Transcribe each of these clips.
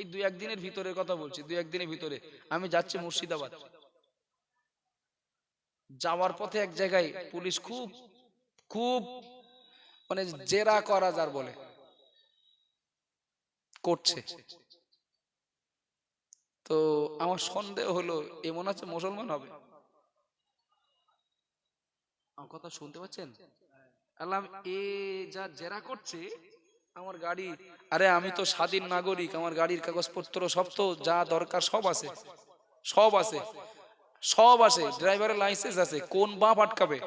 এই দুই একদিনের ভিতরে কথা বলছি দুই একদিনের ভিতরে। আমি যাচ্ছি মুর্শিদাবাদ। যাওয়ার পথে এক জায়গায় পুলিশ খুব খুব মানে জেরা করা যার বলে, করছে। তো আমার সন্দেহ হলো, এমন আছে মুসলমান হবে? কথা শুনতে পাচ্ছেন? এ যা জেরা করছে আমার গাড়ি, আরে আমি তো স্বাধীন নাগরিক, আমার গাড়ির কাগজপত্র সব তো যা দরকার সব আছে। সব আছে। সব আছে। ড্রাইভারের লাইসেন্স আছে। কোন বাপ আটকাবে?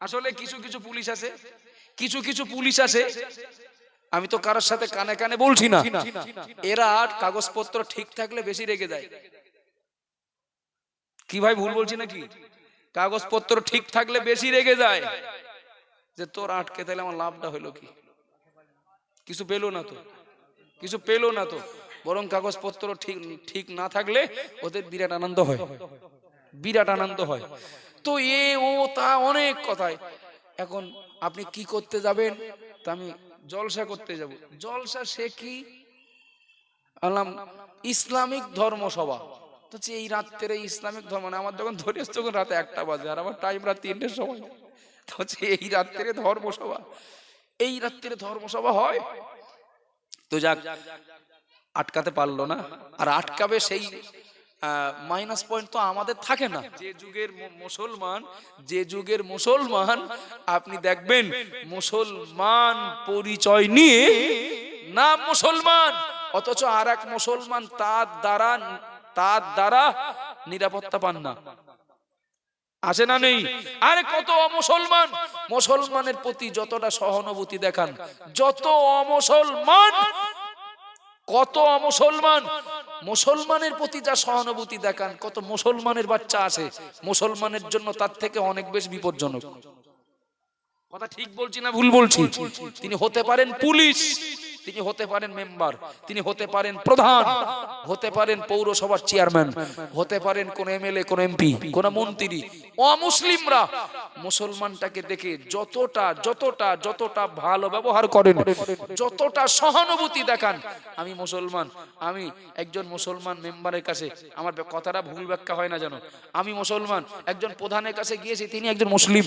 আসলে কিছু কিছু পুলিশ আছে। কিছু কিছু পুলিশ আছে। আমি তো কারোর সাথে কানে কানে বলছি না। এরা আট কাগজপত্র ঠিক থাকলে বেশি রেগে যায়। কি ভাই, ভুল বলছি নাকি? কাগজপত্র ঠিক থাকলে বেশি রেগে যায়। যে তোর আটকে তাহলে আমার লাভটা হলো কি? কিছু পেল না তো। কিছু পেল না তো। বরং কাগজপত্র ঠিক ঠিক না থাকলে ওদের বিরাট আনন্দ হয়। বিরাট আনন্দ হয়। তো এ, ও, তা অনেক কথায় এখন আপনি কি করতে যাবেন তা আমি জলসা করতে যাব। জলসা সে কি? আলাম ইসলামিক ধর্ম সভা তো এই রাত্রে ইসলামিক ধর্ম মানে আমার যখন ধরে তখন রাতে একটা বাজে, আর আমার টাইম রাত তিনটের সময়। তো এই রাত্রে ধর্মসভা। এই রাত্রে ধর্মসভা হয়। তো যাক, আটকাতে পারল না। আর আটকাবে সেই মাইনাস পয়েন্ট তো আমাদের থাকে না। যে যুগের মুসলমান, যে যুগের মুসলমান, আপনি দেখবেন মুসলমান পরিচয় নিয়ে না মুসলমান, অথচ আর এক মুসলমান তার দ্বারা তার দ্বারা নিরাপত্তা পান না। আছে না নেই? আরে কত অমুসলমান। মুসলমানের প্রতি যতটা সহানুভূতি দেখান, যত অমুসলমান, কত অমুসলমান। মুসলমানের প্রতি যা সহানুভূতি দেখান, কত মুসলমানের বাচ্চা আছে, মুসলমানের জন্য তার থেকে অনেক বেশ বিপজ্জনক। কথা ঠিক বলছি না ভুল বলছি? তিনি হতে পারেন পুলিশ। তিনি হতে পারেন মেম্বার, তিনি হতে পারেন প্রধান, হতে পারেন পৌরসভার চেয়ারম্যান, হতে পারেন কোন এমএলএ, কোন এমপি, কোন মন্ত্রী। অমুসলিমরা মুসলমানটাকে দেখে যতটা যতটা যতটা ভালো ব্যবহার করেন, যতটা সহানুভূতি দেখান, আমি মুসলমান, আমি একজন মুসলমান মেম্বারের কাছে আমার কথাটা ভুল ব্যাখ্যা হয় না যেন। আমি মুসলমান, একজন প্রধানের কাছে গিয়েছি, তিনি একজন মুসলিম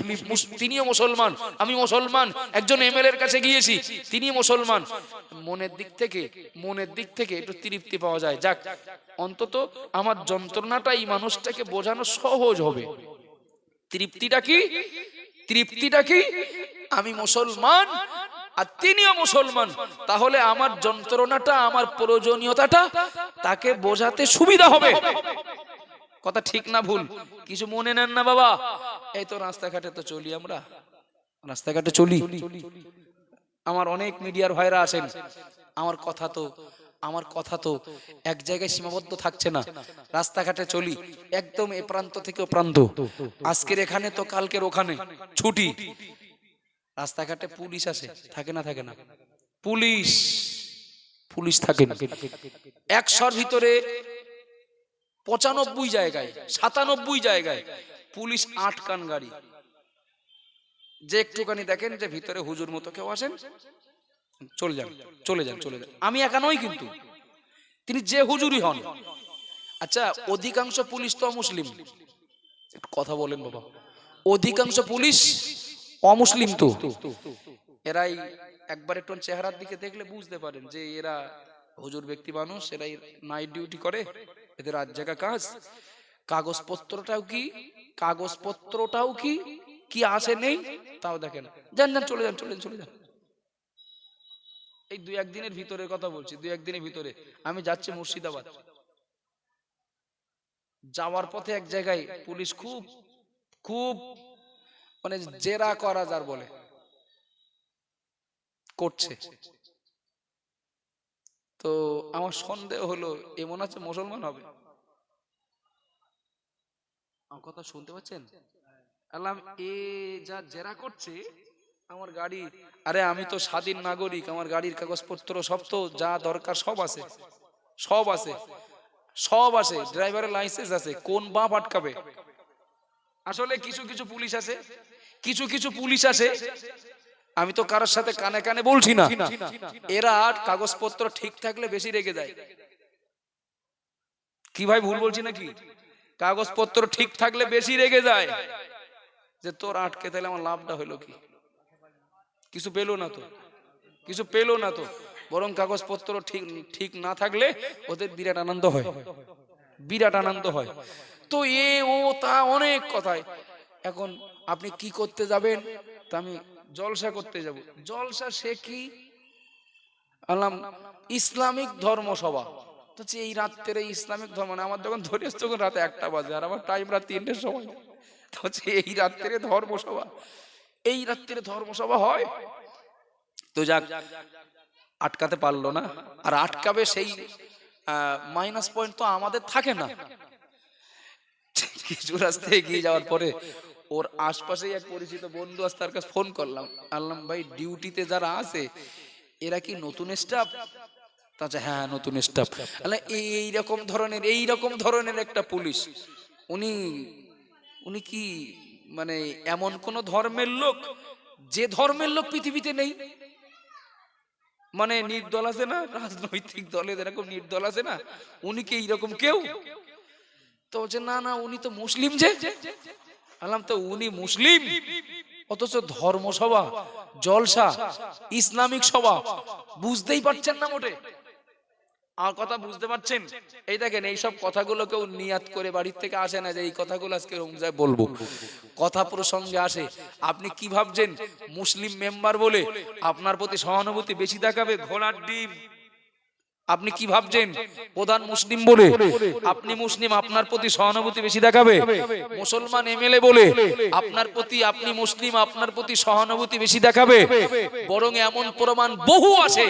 তিনিও মুসলমান, আমি মুসলমান, একজন এমএলএ এর কাছে গিয়েছি তিনি মুসলমান। মনের দিক থেকে, মনের দিক থেকে একটু তৃপ্তি পাওয়া যায়। যাক, অন্তত আমার যন্ত্রণাটা এই মানুষটাকে বোঝানো সহজ হবে। তৃপ্তিটা কি? তৃপ্তিটা কি? আমি মুসলমান আর তিনিও মুসলমান, তাহলে আমার যন্ত্রণাটা, আমার প্রয়োজনীয়তাটা তাকে বোঝাতে সুবিধা হবে। কথা ঠিক না ভুল? কিছু মনে নেন না বাবা? এই তো রাস্তাঘাটে তো চলি আমরা। রাস্তাঘাটে চলি। আমার অনেক মিডিয়ার ভাইরা আছেন। আমার কথা তো, আমার কথা তো এক জায়গায় সীমাবদ্ধ থাকছে না। রাস্তাঘাটে চলি, একদম এ প্রান্ত থেকে ও প্রান্ত। আজকের এখানে তো কালকের ওখানে ছুটি। রাস্তাঘাটে পুলিশ আসে থাকে না থাকে না। পুলিশ পুলিশ থাকে না একশোর ভিতরে পঁচানব্বই জায়গায়, সাতানব্বই জায়গায় পুলিশ আটকান গাড়ি। যে একটুখানি দেখেন যে ভিতরে হুজুর মতো কেউ আসেন, চলে যান চলে যান চলে যান। আমি একা নই কিন্তু। তিনি যে হুজুরই হন। আচ্ছা অধিকাংশ পুলিশ তো অমুসলিম। কথা বলেন বাবা। অধিকাংশ পুলিশ অমুসলিম তো। এরাই একবার একটু চেহারার দিকে দেখলে বুঝতে পারেন যে এরা হুজুর ব্যক্তি মানুষ, এরাই নাইট ডিউটি করে, এদের রাত জায়গা কাজ। কাগজপত্রটাও কি? কাগজপত্রটাও কি? কি আছে নেই, তাও দেখেন। যান যান, চলে যান চলে যান চলে যান। এই দুই একদিনের ভিতরে কথা বলছি, দুই একদিনের ভিতরে। আমি যাচ্ছি মুর্শিদাবাদ। যাওয়ার পথে এক জায়গায় পুলিশ খুব খুব মানে জেরা করা যার বলে, করছে। তো আমার সন্দেহ হলো, এমন আছে মুসলমান হবে? কথা শুনতে পাচ্ছেন? আল্লাহ এ যা জেরা করছে, আমার গাড়ি, আরে আমি তো স্বাধীন নাগরিক, আমার গাড়ির কাগজপত্র সব তো যা দরকার সব আছে সব আছে সব আছে, ড্রাইভারের লাইসেন্স আছে, কোন বাপ আটকাবে? আসলে কিছু কিছু পুলিশ আছে, কিছু কিছু পুলিশ আছে, আমি তো কারোর সাথে কানে কানে বলছি না, এরা কাগজপত্র ঠিক থাকলে বেশি রেগে যায়। কি ভাই, ভুল বলছি নাকি? কাগজপত্র ঠিক থাকলে বেশি রেগে যায়। যে তোর আটকে তাহলে আমার লাভটা হইল কি? কিছু পেল না তো? কিছু পেল না তো? বরং কাগজপত্র ঠিক ঠিক না থাকলে ওদের বিরাট আনন্দ হয়। বিরাট আনন্দ হয়। তো এ, ও, তা অনেক কথায় এখন আপনি কি করতে যাবেন? তা আমি জলসা করতে যাব। জলসা সে কি? আলাম ইসলামিক ধর্মসভা। তো এই রাত্রে ইসলামিক ধর্ম মানে আমার যখন ধরে এসছে তখন রাতে একটা বাজে, আর আমার টাইম রাত তিনটের সময়। হচ্ছে এই রাত্রে ধর্মসভা। এই রাত্রে ধর্মসভা হয়? তো যাক, আটকাতে পারল না। আর আটকাবে সেই মাইনাস পয়েন্ট তো আমাদের থাকে না। কিছু রাস্তায় এগিয়ে যাওয়ার পরে ওর আশপাশেই এক পরিচিত বন্ধু আছে, তার কাছে ফোন করলাম। আল্লাম ভাই ডিউটিতে যারা আছে, এরা কি নতুন স্টাফ তাছে হ্যাঁ নতুন স্টাফ এই রকম ধরনের, এই রকম ধরনের একটা পুলিশ। উনি উনি কি মানে এমন কোন ধর্মের লোক? যে ধর্মের লোক পৃথিবীতে নেই। মানে নির্দল আছে না? রাজনৈতিক দলে এরকম নির্দল আছে না? উনি কি এইরকম কেউ? তো বলছে, না না, উনি তো মুসলিম যে। আলাম তো উনি মুসলিম? অথচ ধর্মসভা, জলসা, ইসলামিক সভা, বুঝতেই পারছেন না মোটে। আর কথা বুঝতে পারছেন? এই দেখেন এইসব কথাগুলো কেউ নিয়াত করে বাড়ির থেকে আসে না যে এই কথাগুলো আজকে রমজায় বলব। কথা প্রসঙ্গে আসে, আপনি কি ভাবছেন? মুসলিম মেম্বার বলে আপনার প্রতি সহানুভূতি বেশি দেখাবে? ঘোড়ার ডিম আপনি কি ভাবছেন? প্রধান মুসলিম বলে। আপনি মুসলিম, আপনার প্রতি সহানুভূতি বেশি দেখাবে। মুসলমান এমএলএ বলে, আপনার প্রতি আপনি মুসলিম, আপনার প্রতি সহানুভূতি বেশি দেখাবে। বরং এমন প্রমাণ বহু আছে।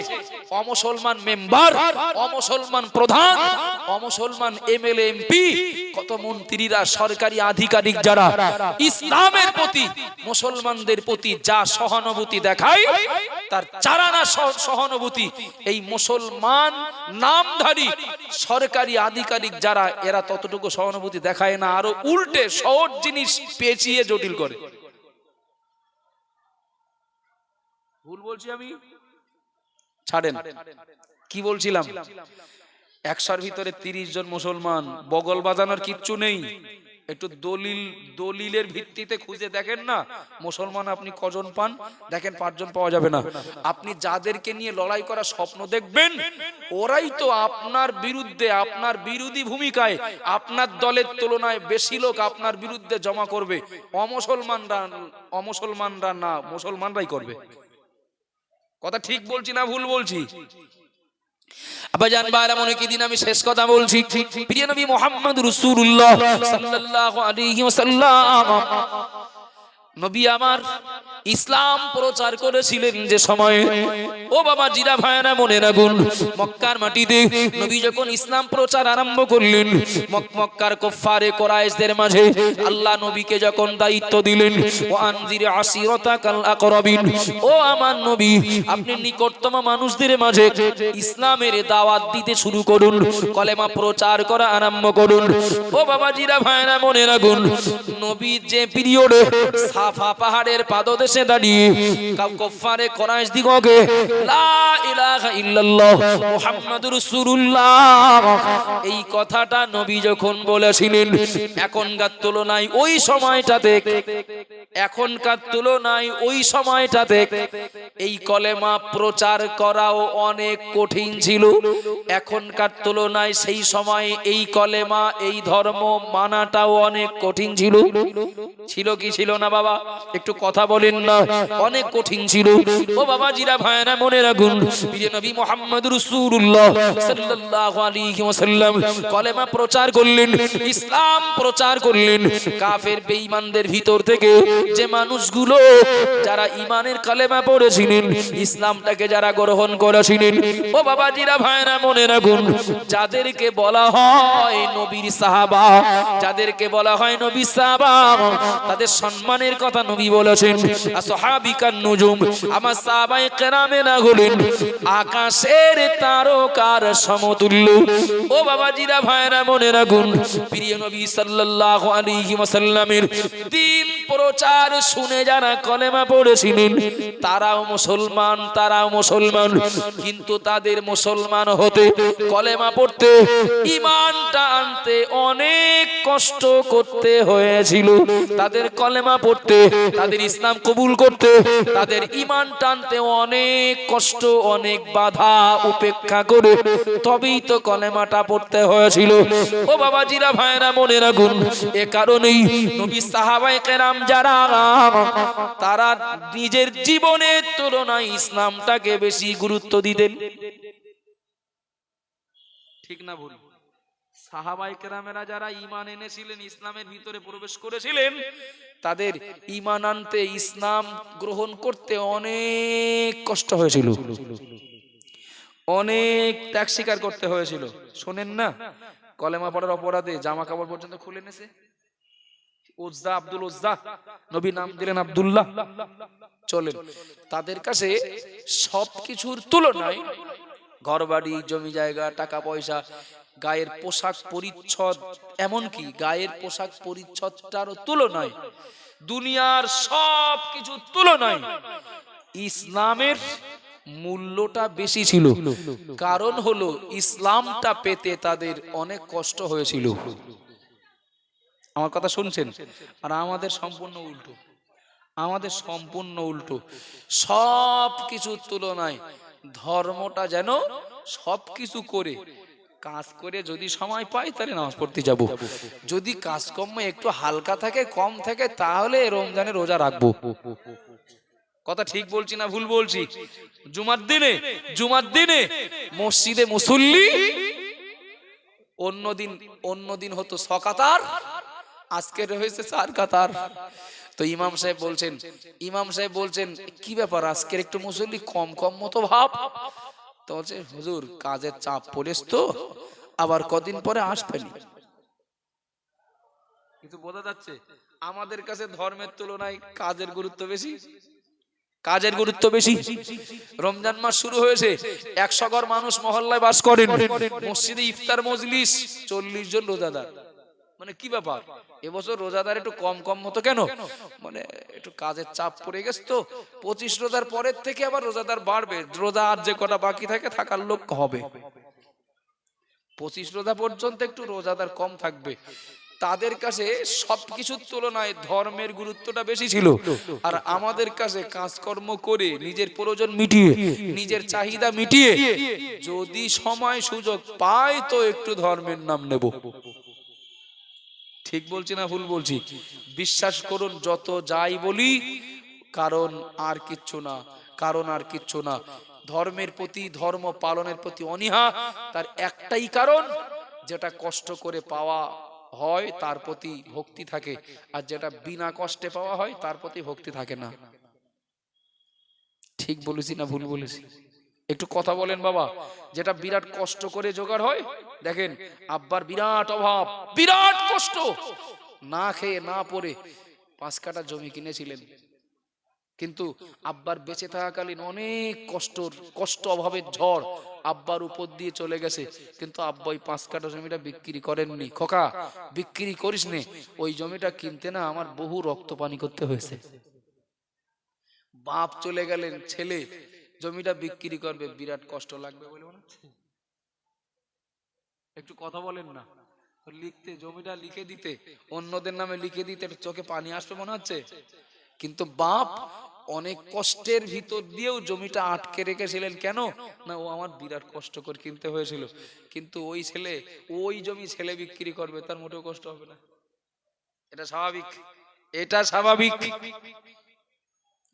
অমুসলমান মেম্বার, অমুসলমান প্রধান, অমুসলমান এমএলএ, এমপি, কত মন্ত্রীরা, সরকারি আধিকারিক যারা ইসলামের প্রতি, মুসলমানদের প্রতি যা সহানুভূতি দেখায় তার চারানা সহানুভূতি। এই মুসলমান নামধারী, সরকারি, আধিকারিক যারা, এরা ততটুকু সহানুভূতি দেখায় না, আরও উল্টে সহজ জিনিস পেঁচিয়ে জটিল করে। ভুল বলছি আমি? ছাড়েন। কি বলছিলাম? একশোর ভিতরে তিরিশ জন মুসলমান, বগল বাজানোর কিচ্ছু নেই। একটু দলিল, দলিলের ভিত্তিতে খুঁজে দেখেন না। মুসলমান আপনি কজন পান? দেখেন পাঁচজন পাওয়া যাবে না। আপনি যাদেরকে নিয়ে লড়াই করার স্বপ্ন দেখবেন, ওরাই তো আপনার বিরুদ্ধে, আপনার বিরোধী ভূমিকায়, আপনার দলের তুলনায় বেশি লোক আপনার বিরুদ্ধে জমা করবে। অমুসলমানরা অমুসলমানরা না, মুসলমানরাই করবে। কথা ঠিক বলছি না ভুল বলছি? আবাজান বাইরা মনে দিন আমি শেষ কথা বলছি? প্রিয় নবী মোহাম্মদ রাসূলুল্লাহ সাল্লাল্লাহু আলাইহি নবী আমার ইসলাম প্রচার করেছিলেন যে সময়ে। ও বাবা, জিরা ভাইরা মনে রাখুন, মক্কার মাটিতে নবী যখন ইসলাম প্রচার আরম্ভ করলেন মক- মক্কার কফারে কোরাইশদের মাঝে আল্লাহ নবীকে যখন দায়িত্ব দিলেন, ও আনজির আসিরতাকাল আকরাবিন ও আমার নবী, আপনি নিকটতম মানুষদের মাঝে ইসলামের দাওয়াত দিতে শুরু করুন, কলেমা প্রচার করা আরম্ভ করুন ও বাবা, জিরা ভাইরা মনে রাখুন নবী যে পিরিয়ডে, সাফা পাহাড়ের পাদদেশে দাঁড়িয়ে কাউ কফারে কোরাইশ দিগকে, লা ইলাহা ইল্লাল্লাহ মুহাম্মাদুর রাসূলুল্লাহ। এই কথাটা নবী যখন বলেছিলেন, এখনকার তুলনায় ওই সময়টাতে এখনকার তুলনায় ওই সময়টাতে এই কলেমা প্রচার করাও অনেক কঠিন ছিল। এখনকার তুলনায় সেই সময় এই কলেমা, এই ধর্ম মানাটাও অনেক কঠিন ছিল। ছিল কি ছিল না বাবা? একটু কথা বলেন না। অনেক কঠিন ছিল। ও বাবা জিরা ভাইরা মনে রাখুন প্রিয় নবী মোহাম্মদ রাসূলুল্লাহ সাল্লাল্লাহু আলাইহি ওয়াসাল্লাম কলেমা প্রচার করলেন, ইসলাম প্রচার করলেন। কাফের বেঈমানদের ভিতর থেকে যে মানুষগুলো যারা ইমানের কলেমা পড়েছিলেন, ইসলামটাকে যারা গ্রহণ করেছিলেন, ও বাবা জিরা ভাইরা মনে রাখুন, যাদেরকে বলা হয় নবীর সাহাবা, যাদেরকে বলা হয় নবী সাহাবা, তাদের সম্মানের কথা নবী বলেছেন। আসহাবিকান নুজুম, আমার সাহাবায়ে কেরামে না হলেন আকাশের তারকার সমতুল্য। ও বাবা জিরা ভাইরা মনে রাখুন, প্রিয় নবী সাল্লাল্লাহু আলাইহি ওয়াসাল্লামের প্রচার প্রচার শুনে যারা কলেমা পড়েছিলেন, তারাও মুসলমান তারাও মুসলমান। কিন্তু তাদের মুসলমান হতে কলেমা পড়তে ইমানটা আনতে অনেক কষ্ট করতে হয়েছিল। তাদের কলেমা পড়তে, তাদের ইসলাম কবুল করতে, তাদের ইমান টানতে অনেক কষ্ট, অনেক বাধা উপেক্ষা করে তবেই তো কলেমাটা পড়তে হয়েছিল। ও বাবাজিরা ভাইরা মনে রাখুন, এ কারণেই নবী সাহাবায়ে কেরাম যারা, তারা নিজের জীবনের তুলনায় ইসলামটাকে বেশি গুরুত্ব দিতেন। ঠিক না ভুল। সাহাবাই কেরামেরা যারা ইমান এনেছিলেন, ইসলামের ভিতরে প্রবেশ করেছিলেন, তাদের ইমান আনতে ইসলাম গ্রহণ করতে অনেক কষ্ট হয়েছিল। অনেক ত্যাগ স্বীকার করতে হয়েছিল। শোনেন না, কলেমা পড়ার অপরাধে জামা কাপড় পর্যন্ত খুলে নেছে। ওজ্জা আব্দুল উজ্জা, নবী নাম দিলেন আব্দুল্লাহ। চলেন, তাদের কাছে সবকিছুর তুলনায় ঘরবাড়ি, জমি জায়গা, টাকা পয়সা, গায়ের পোশাক পরিচ্ছদ, এমনকি গায়ের পোশাক পরিচ্ছদটারও তুলনায় দুনিয়ার সব কিছু তুলনায় ইসলামের মূল্যটা বেশি ছিল। কারণ হলো ইসলামটা পেতে তাদের অনেক কষ্ট হয়েছিল। আমার কথা শুনছেন? আর আমাদের সম্পূর্ণ উল্টো। আমাদের সম্পূর্ণ উল্টো। সব কিছুর তুলনায় ধর্মটা যেন সব কিছু করে। কাজ করে যদি সময় পাই তাহলে নামাজ পড়তে যাব। যদি কাজকর্ম একটু হালকা থাকে, কম থাকে, তাহলে রমজানে রোজা রাখব। কথা ঠিক বলছি না ভুল বলছি? জুমার দিনে জুমার দিনে মসজিদে মুসল্লি, অন্যদিন অন্যদিন হতো সকাতার আজকে হয়েছে চার কাতার তো ইমাম সাহেব বলছেন, ইমাম সাহেব বলছেন, কি ব্যাপার? আজকের একটু মুসল্লি কম কম মতো ভাব। তো বলছে, হুজুর, কাজের চাপ পড়েছ তো, আবার কদিন পরে আসবেন কিছু বোঝা যাচ্ছে, আমাদের কাছে ধর্মের তুলনায় কাজের গুরুত্ব বেশি। কাজের গুরুত্ব বেশি। রমজান মাস শুরু হয়েছে, একশো ঘর মানুষ মহল্লায় বাস করেন। মসজিদে ইফতার মজলিস, চল্লিশ জন রোজাদার। মানে কি ব্যাপার? এবছর রোজাদার একটু কম কম মতো কেন? মানে একটু কাজের চাপ পড়ে গেছে তো। পঁচিশ রোজার পরের থেকে আবার রোজাদার বাড়বে। রোজা আর যে কটা বাকি থাকে, থাকার লোক হবে। পঁচিশ রোজা পর্যন্ত একটু রোজাদার কম থাকবে। তাদের কাছে সবকিছুর তুলনায় ধর্মের গুরুত্বটা বেশি ছিল। আর আমাদের কাছে কাজকর্ম করে নিজের প্রয়োজন মিটিয়ে, নিজের চাহিদা মিটিয়ে, যদি সময় সুযোগ পায় তো একটু ধর্মের নাম নেব। ঠিক বলছি না ভুল বলছি? বিশ্বাস করুন, যত যাই বলি, কারণ আর কিচ্ছু না, কারণ আর কিচ্ছু না। ধর্মের প্রতি, ধর্ম পালনের প্রতি অনীহা, তার একটাই কারণ, যেটা কষ্ট করে পাওয়া হয়, তার প্রতি ভক্তি থাকে। আর যেটা বিনা কষ্টে পাওয়া হয়, তার প্রতি ভক্তি থাকে না। ঠিক বলেছি না ভুল বলেছি? একটু কথা বলেন বাবা। যেটা বিরাট কষ্ট করে জোগাড় হয় দেখেন, আব্বার বিরাট অভাব, বিরাট কষ্ট। না খেয়ে না পরে পাঁচ কাটা জমি কিনেছিলেন। কিন্তু আব্বার বেঁচে থাকাকালীন অনেক কষ্টর, কষ্ট অভাবের ঝড় আব্বার উপর দিয়ে চলে গেছে। কিন্তু আব্বা ওই পাঁচ কাটা জমিটা বিক্রি করেননি। খোকা, বিক্রি করিস নে, ওই জমিটা কিনতে না আমার বহু রক্ত পানি করতে হয়েছে। বাপ চলে গেলেন, ছেলে, জমিটা বিক্রি করবে, বিরাট কষ্ট লাগবে বলে মনে হচ্ছে? একটু কথা বলেন না। লিখতে, জমিটা লিখে দিতে, অন্যদের নামে লিখে দিতে চোখে পানি আসবে মনে হচ্ছে? কিন্তু বাপ অনেক কষ্টের ভিতর দিয়েও জমিটা আটকে রেখেছিলেন। কেন? না, ও আমার বিরাট কষ্ট করে কিনতে হয়েছিল। কিন্তু ওই ছেলে, ওই জমি ছেলে বিক্রি করবে, তার মোটেও কষ্ট হবে না। এটা স্বাভাবিক। এটা স্বাভাবিক।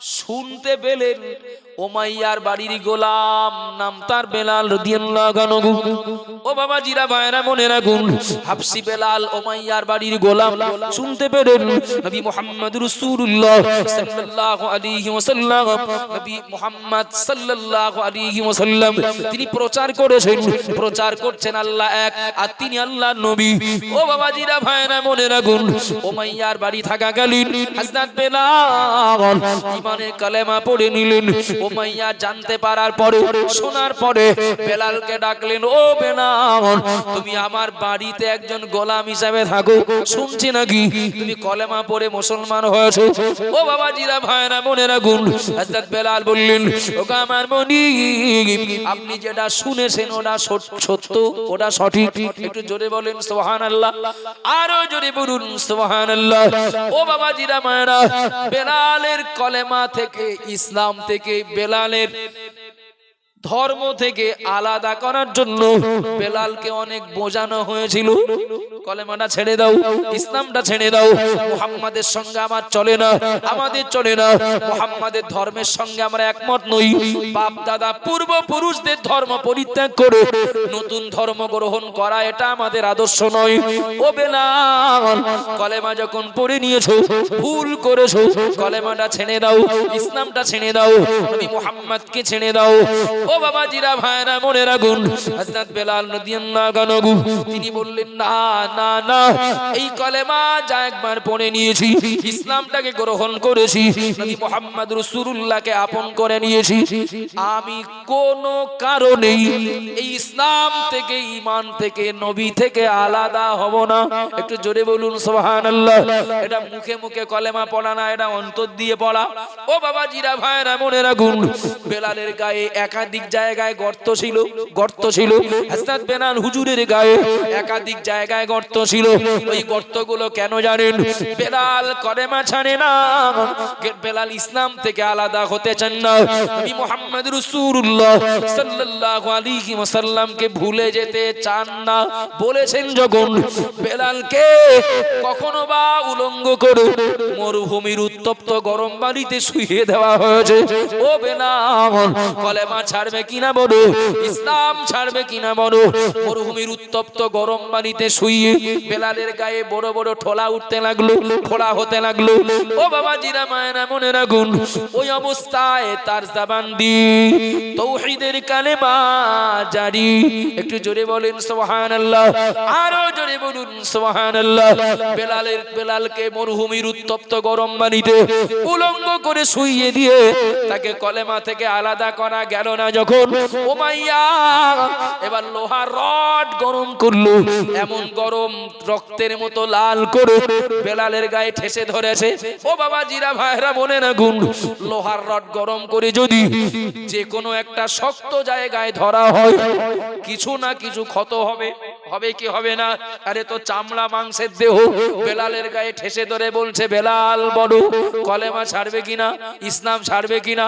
শুনতে পেলেন ওমাইয়ার বাড়ির গোলাম নাম তার বেলাল ও বাবা জিরা ভাইরা মনে রাখুন হাফসি বেলাল ওমাইয়ার বাড়ির গোলাম শুনতে পেলেন নবী মুহাম্মদ রাসূলুল্লাহ সাল্লাল্লাহু আলাইহি ওয়াসাল্লাম। নবী মুহাম্মদ সাল্লাল্লাহু আলাইহি ওয়াসাল্লাম, তিনি প্রচার করেছেন। প্রচার করছেন আল্লাহ এক আর তিনি আল্লাহ নবী। ও বাবা জিরা ভাইরা মনে রাখুন ওমাইয়ার বাড়ি থাকাকালীন হযরত বেলাল ইমানের কালেমা পড়ে নিলেন। ওমাইয়া জানতে পারার পরে, শোনার পরে বেলালকে ডাকলেন, ও বেলাল, তুমি আমার বাড়িতে একজন গোলাম হিসাবে থাকো। শুনছি নাকি তুমি কলেমা পড়ে মুসলমান হয়েছো? ও বাবা জিরা ভাইরা মনে রাখুন, হযরত বেলাল বললেন ও আমার মনি, আপনি যেটা শুনেছেন, ওটা সত্য, ওটা সঠিক। একটু জোরে বলেন, সুবহানাল্লাহ। আরও জোরে বলুন, সুবহানাল্লাহ। ও বাবা জিরা মায়েরা, বেলালের কলেমা থেকে ইসলাম থেকে বেলালের ধর্ম থেকে আলাদা করার জন্য বেলালকে অনেক বোঝানো হয়েছিল। কলেমাটা ছেড়ে দাও, ইসলামটা ছেড়ে দাও, মুহাম্মাদের সঙ্গে আমার চলে না, আমাদের চলে না, মুহাম্মাদের ধর্মের সঙ্গে আমরা একমত নই। বাপ, দাদা পূর্ব পুরুষদের ধর্ম পরিত্যাগ করে, নতুন ধর্ম গ্রহণ করা এটা আমাদের আদর্শ নয়। ও বেলাল, কলেমা যখন পড়ে নিয়েছো, ভুল করেছ, কলেমাটা ছেড়ে দাও, ইসলামটা ছেড়ে দাও নবী মুহাম্মদকে ছেড়ে দাও। ও বাবা জিরা ভাইরা মনে রাখুন হযরত বেলাল রাদিয়াল্লাহু আনহু তিনি বললেন, না না না, এই কলেমা যা একবার পড়ে নিয়েছি, ইসলামটাকে গ্রহণ করেছি, নবী মুহাম্মদ রাসূলুল্লাহকে আপন করে নিয়েছি। আমি এই ইসলাম থেকে, ঈমান থেকে, নবী থেকে আলাদা হব না। একটু জোরে বলুন, সুবহানাল্লাহ। এটা মুখে মুখে কলেমা পড়া না, এটা অন্তর দিয়ে পড়া। ও বাবা জিরা ভাইরা মনে রাখুন বেলালের গায়ে একাধিক জায়গায় গর্ত ছিল গর্ত ছিল হযরত বেলাল হুজুরের গায়ে একাধিক জায়গায় গর্ত ছিল ওই গর্তগুলো কেন জানেন? বেলাল কলেমা ছাড়ে না। বেলাল ইসলাম থেকে আলাদা হতে চান না। নবী মুহাম্মদ রাসূলুল্লাহ সাল্লাল্লাহু আলাইহি ওয়াসাল্লামকে ভুলে যেতে চান না। বলেছেন যখন, বেলালকে কখনো বা উলঙ্গ করে মরুভূমির উত্তপ্ত গরম বাড়িতে শুইয়ে দেওয়া হয়েছে। ও বেলাল, কলেমা ছাড়বে কিনা বলো? ইসলাম ছাড়বে কিনা বলো? মরুভূমির উত্তপ্ত গরম বাড়িতে শুইয়ে বেলালের গায়ে বড় বড় ঠোলা উঠতে লাগল, ফোড়া হতে লাগল। ও বাবা জিরা মায়েরা, মনে রাখুন, ওই অবস্থায় তার জাবান দি তৌহিদের কালেমা জারি। একটু জোরে বলেন, সুবহানাল্লাহ। আরও জোরে বলুন, সুবহানাল্লাহ। বেলালের, বেলালকে মরুভূমির উত্তপ্ত গরম পানিতে উলঙ্গ করে শুইয়ে দিয়ে তাকে কলেমা থেকে আলাদা করা গেল না যখন এবার লোহার রড গরম করল, এমন গরম রক্তের মতো লাল করে বেলালের গায়ে ঠেসে ধরেছে। ও বাবা জিরা ভাইরা, মনে না গুণ লোহার রড গরম করে যদি যে কোনো একটা শক্ত জায়গায় ধরা হয়, কিছু না কিছু ক্ষত হবে। হবে কি হবে না? আরে তো চামড়া মাংসের দেহ বেলালের গায়ে ঠেসে ধরে বলছে, বেলাল বড়, কলেমা ছাড়বে কিনা? ইসলাম ছাড়বে কিনা?